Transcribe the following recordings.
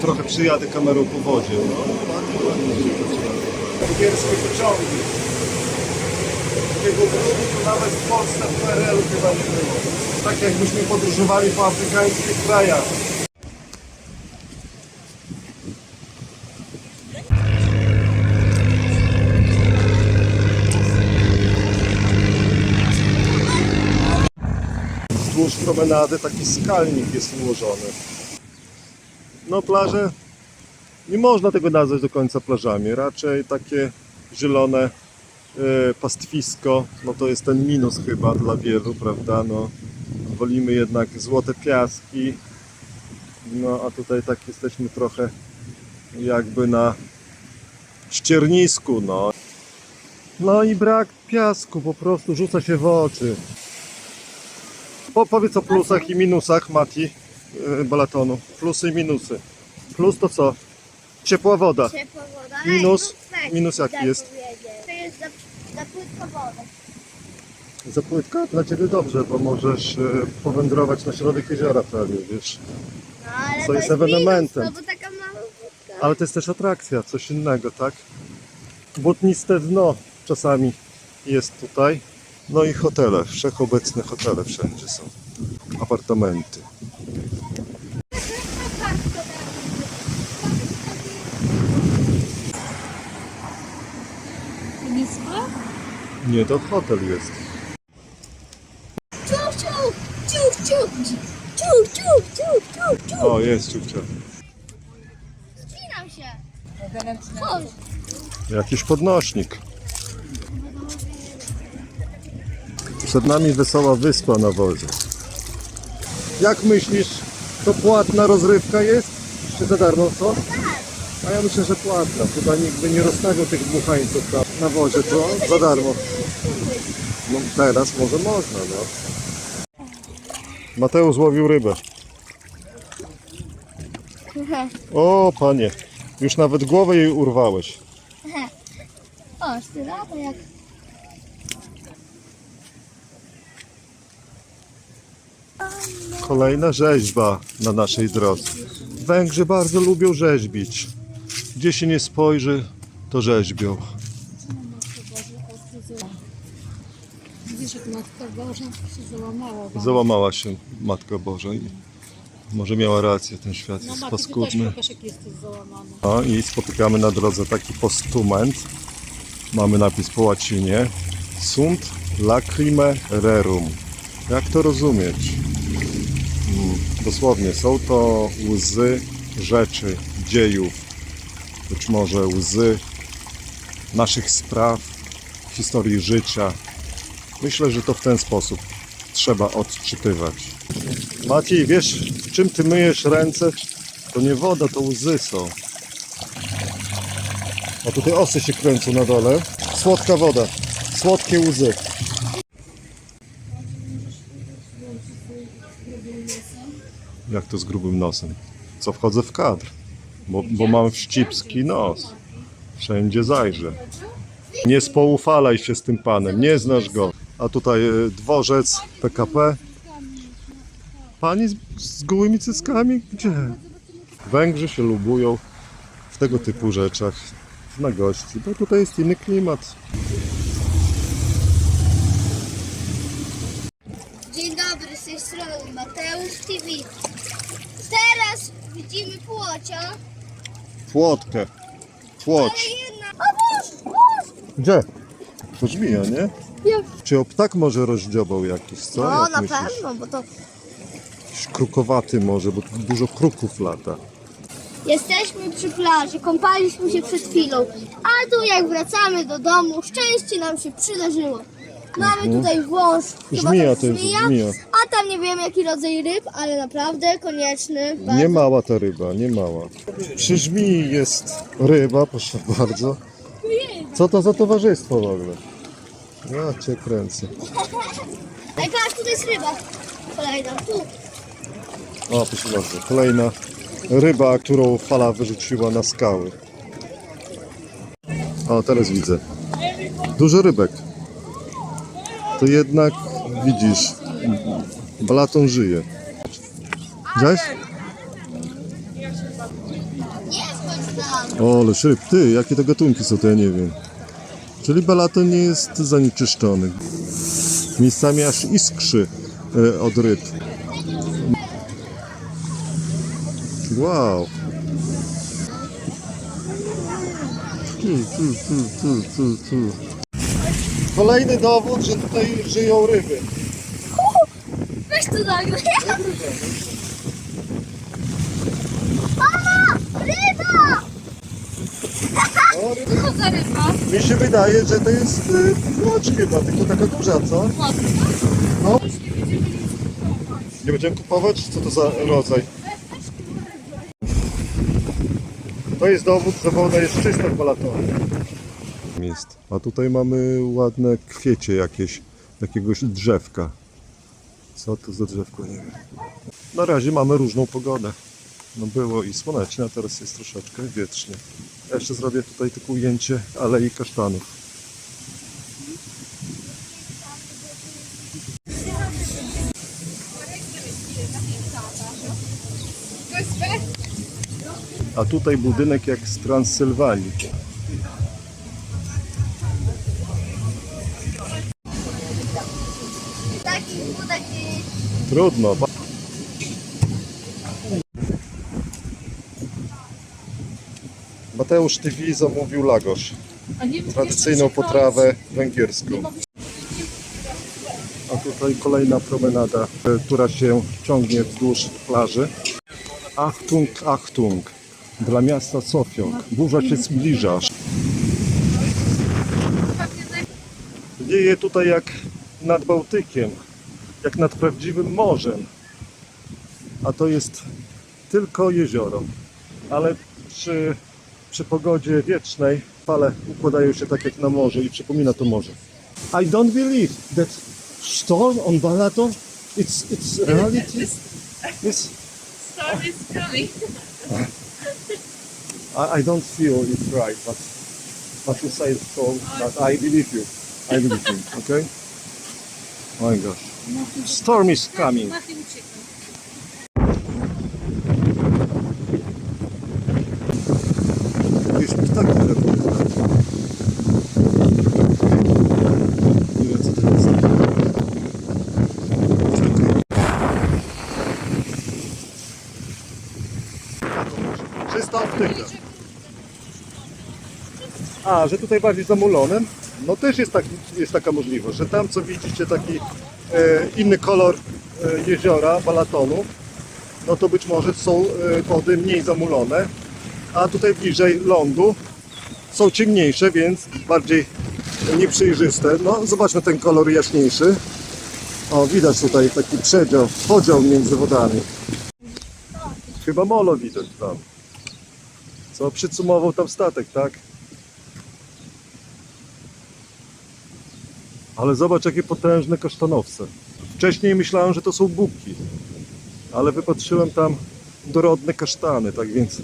trochę przyjadę kamerą po wodzie. No. Węgierskie pociągi. Takiego brudu to nawet w Polsce w PRL-u chyba nie było. Tak jakbyśmy podróżowali po afrykańskich krajach. Wzdłuż promenady taki skalnik jest ułożony. No plaże, nie można tego nazwać do końca plażami, raczej takie zielone e, pastwisko, no to jest ten minus chyba dla wielu, prawda, no wolimy jednak złote piaski, no a tutaj tak jesteśmy trochę jakby na ściernisku, no. No i brak piasku, po prostu rzuca się w oczy. Po, powiedz o plusach i minusach, Mati, balatonu. Plusy i minusy. Plus to co? Ciepła woda. Ciepła woda. Minus? Ej, Minus jaki daj jest? To jest za, za woda. Za płytka? Dla Ciebie dobrze, bo możesz yy, powędrować na środek jeziora prawie, wiesz. No, ale Co to jest jest ewenementem. Minus, no bo taka mała wódka. Ale to jest też atrakcja, coś innego, tak? Błotniste dno czasami jest tutaj. No i hotele, wszechobecne hotele wszędzie są. Apartamenty. Nie, to hotel jest. Ciuch, ciuch, ciuch, ciuch, ciuch, ciuch, ciuch, ciuch, ciuch. O, jest ciupcia. Spinam się. Chodź. Jakiś podnośnik. Przed nami wesoła wyspa na wodzie. Jak myślisz, to płatna rozrywka jest? Czy za darmo co? A ja myślę, że płatna. Chyba nikt by nie rozstawiał tych dmuchańców tam na wodzie, to za darmo. No teraz może można, no. Mateusz złowił rybę. O, panie. Już nawet głowę jej urwałeś. O, ty lata jak... Kolejna rzeźba na naszej drodze. Węgrzy bardzo lubią rzeźbić. Gdzie się nie spojrzy, to rzeźbią. Widzisz, jak Matka Boża się załamała. Załamała się Matka Boża i może miała rację, ten świat No jest Maty, ty też paskudny. pokaż, jak jesteś załamany. O, I spotykamy na drodze taki postument. Mamy napis po łacinie. Sunt lacrime rerum. Jak to rozumieć? Dosłownie, są to łzy rzeczy, dziejów, być może łzy naszych spraw, historii życia. Myślę, że to w ten sposób trzeba odczytywać. Maciej, wiesz, czym ty myjesz ręce? To nie woda, to łzy są. A tutaj osy się kręcą na dole. Słodka woda, słodkie łzy. Jak to z grubym nosem? Co wchodzę w kadr? Bo, bo mam wścibski nos. Wszędzie zajrzę. Nie spoufalaj się z tym panem, nie znasz go. A tutaj e, dworzec PKP. Pani z, z gołymi cyckami? Gdzie? Węgrzy się lubują w tego typu rzeczach na gości, bo tutaj jest inny klimat. Dzień dobry, tej strony Mateusz TV. Teraz widzimy płocia. Płotkę. Płoć. Jedna... O, wóz, wóz! Gdzie? To żmija, nie? Ja. Czy o ptak może rozdziobał jakiś, co? No, Jak na myślisz? pewno, bo to... Jakiś krukowaty może, bo tu dużo kruków lata. Jesteśmy przy plaży, kąpaliśmy się przed chwilą, a tu jak wracamy do domu, szczęście nam się przydarzyło. Mamy tutaj wąż, chyba Żmija to jest żmija, a tam nie wiem jaki rodzaj ryb, ale naprawdę konieczny. Bardzo... Nie mała ta ryba, nie mała. Przy żmii jest ryba, proszę bardzo. Co to za towarzystwo w ogóle? Ja cię kręcę. Ej, patrz, tutaj jest ryba. Kolejna, tu. O, proszę bardzo. Kolejna ryba, którą fala wyrzuciła na skały. O, teraz widzę. Dużo rybek. To jednak widzisz, Balaton żyje. Widziałeś? Nie wchodź tam. O, ale szyb, ty, jakie to gatunki są, to ja nie wiem. Czyli balaton nie jest zanieczyszczony. Miejscami aż iskrzy e, od ryb. Wow. Tu, tu, tu, tu, tu, tu. Kolejny dowód, że tutaj żyją ryby. Weź tu nagle. Mama! Ryba! O, ryby. Co za ryba? Mi się wydaje, że to jest y, płacz chyba, tylko taka duża, co? No. Nie będziemy kupować? Co to za rodzaj? To jest dowód, że woda jest czysta w balatonie. Jest. A tutaj mamy ładne kwiecie jakieś, jakiegoś drzewka. Co to za drzewko, nie wiem. Na razie mamy różną pogodę. No było i słonecznie, a teraz jest troszeczkę wietrznie. Ja jeszcze zrobię tutaj tylko ujęcie alei kasztanów. A tutaj budynek jak z Transylwanii. Trudno. Mateusz TV zamówił lagosz. Tradycyjną potrawę węgierską. A tutaj kolejna promenada, e, która się ciągnie wzdłuż plaży. Achtung, Achtung. Dla miasta Sofiok. Burza się zbliża. Dzieje tutaj jak nad Bałtykiem, jak nad prawdziwym morzem. A to jest tylko jezioro. Ale przy, przy pogodzie wiecznej fale układają się tak jak na morzu i przypomina to morze. I don't believe that storm on Balaton it's it's reality. Yes. Storm is coming. I, I don't feel it's right, but but you say so. But I believe you. I believe you. Okay. Oh my gosh. Storm is coming. Jest. A, że tutaj bardziej zamulone? No też jest, tak, jest taka możliwość, że tam co widzicie taki inny kolor e, jeziora, balatonu, no to być może są e, wody mniej zamulone, a tutaj bliżej lądu są ciemniejsze, więc bardziej nieprzejrzyste. No zobaczmy ten kolor jaśniejszy. O, widać tutaj taki przedział, podział między wodami. Chyba molo widać tam. Co przycumował tam statek, tak? Ale zobacz jakie potężne kasztanowce. Wcześniej myślałem, że to są buki, ale wypatrzyłem tam dorodne kasztany, tak więc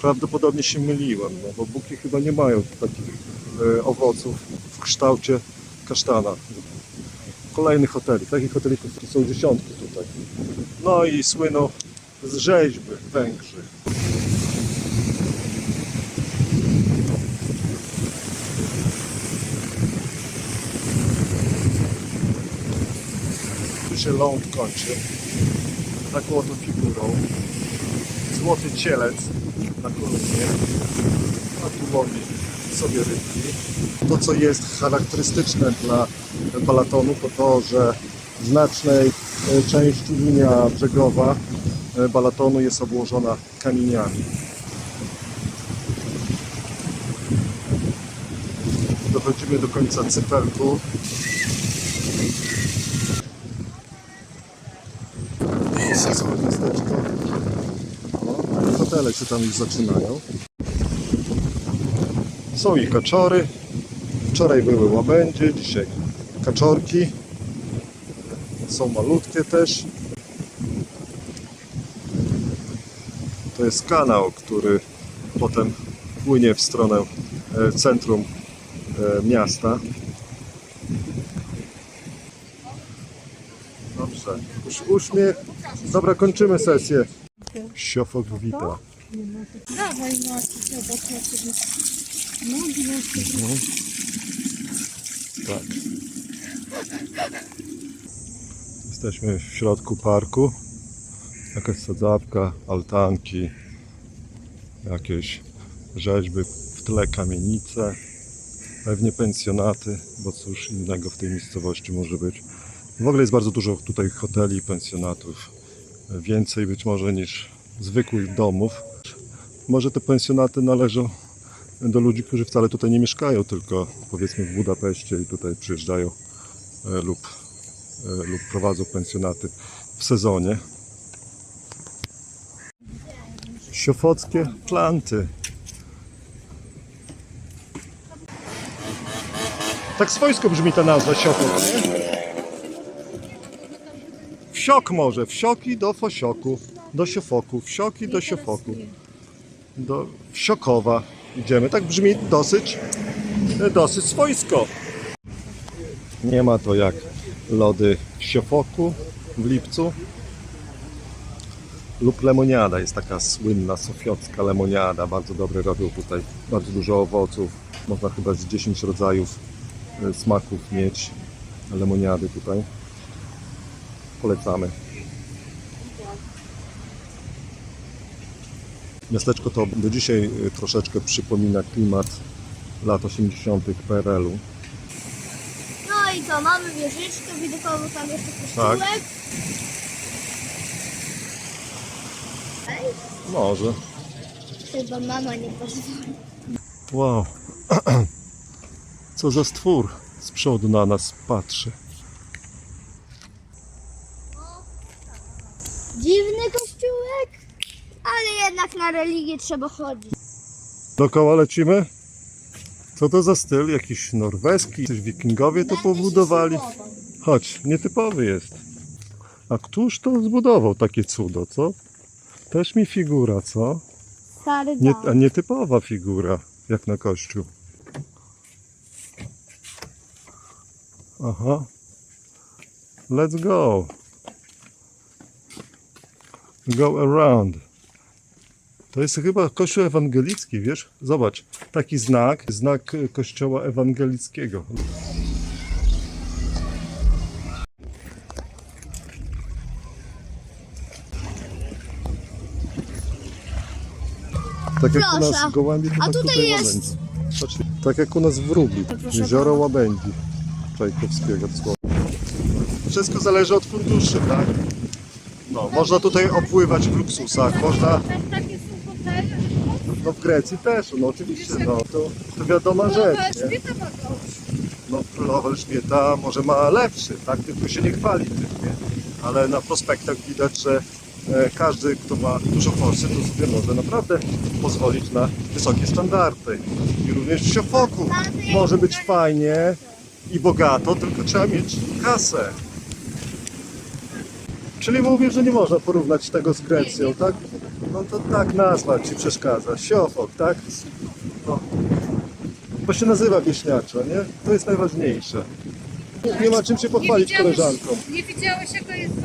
prawdopodobnie się myliłem, no, bo buki chyba nie mają takich e, owoców w kształcie kasztana. Kolejny hotelik, takich hotelików tu są dziesiątki tutaj. No i słyną z rzeźby Węgrzy. Się ląd kończy taką oto figurą. Złoty cielec na kolumnie, a tu łowi sobie rybki. To, co jest charakterystyczne dla balatonu, to to, że w znacznej e, części linia brzegowa e, balatonu jest obłożona kamieniami. Dochodzimy do końca cyferku. Sezowe miasteczko. O, hotele się tam już zaczynają. Są i kaczory. Wczoraj były łabędzie, dzisiaj kaczorki. Są malutkie też. To jest kanał, który potem płynie w stronę e, centrum e, miasta. Dobrze. Już uśmiech. Dobra, kończymy sesję. Siofok wita. Dawaj Mati, zobacz jak to jest. Nogi na Tak. Jesteśmy w środku parku. Jakaś sadzawka, altanki, jakieś rzeźby, w tle kamienice, pewnie pensjonaty, bo cóż innego w tej miejscowości może być. W ogóle jest bardzo dużo tutaj hoteli, pensjonatów. Więcej być może niż zwykłych domów. Może te pensjonaty należą do ludzi, którzy wcale tutaj nie mieszkają, tylko powiedzmy w Budapeszcie i tutaj przyjeżdżają e, lub, e, lub prowadzą pensjonaty w sezonie. Siofockie planty. Tak swojsko brzmi ta nazwa Siofok, nie? Wsiok może, wsioki do Fosioku, do Siofoku, wsioki do Siofoku do Wsiokowa idziemy. Tak brzmi dosyć, dosyć swojsko. Nie ma to jak lody w Siofoku w lipcu lub lemoniada. Jest taka słynna sofiocka lemoniada. Bardzo dobre robią tutaj. Bardzo dużo owoców. Można chyba z 10 rodzajów e, smaków mieć lemoniady tutaj. Polecamy. Miasteczko to do dzisiaj y, troszeczkę przypomina klimat lat 80. PRL-u. No i co, mamy wieżyczkę widokową, tam jeszcze Tak. kościółek. Ej, Może. chyba mama nie pozwoli. Wow. Co za stwór z przodu na nas patrzy. Dziwny kościółek, ale jednak na religię trzeba chodzić. Dookoła lecimy? Co to za styl? Jakiś norweski? Coś wikingowie to pobudowali? Chodź, nietypowy jest. A któż to zbudował takie cudo, co? Też mi figura, co? Stary Nie, dom. a nietypowa figura, jak na kościół. Aha. Let's go. Go around. To jest chyba kościół ewangelicki, wiesz? Zobacz, taki znak, znak kościoła ewangelickiego. Tak jak u nas Proszę. w Gołębie, to A tak tutaj jest- Łabędzi. Patrzcie, tak jak u nas w Rubli, proszę jezioro. Łabędzi Czajkowskiego. Wszystko zależy od funduszy, tak? No, można tutaj opływać w luksusach, można, Też takie są hotele. No w Grecji też, no oczywiście, no to, to wiadoma rzecz, nie? Elżbieta ma gość. No królowa Elżbieta może ma lepszy, tak? Tylko się nie chwali tym, nie? Ale na prospektach widać, że e, każdy, kto ma dużo forsy, to sobie może naprawdę pozwolić na wysokie standardy. I również w Siofoku może być fajnie i bogato, tylko trzeba mieć kasę. Czyli mówisz, że nie można porównać tego z Grecją, tak? No to tak nazwa ci przeszkadza. Siofok, tak? No. Bo się nazywa wieśniaczo, nie? To jest najważniejsze. Nie ma czym się pochwalić widziałeś- koleżankom. Nie widziałeś jaka jest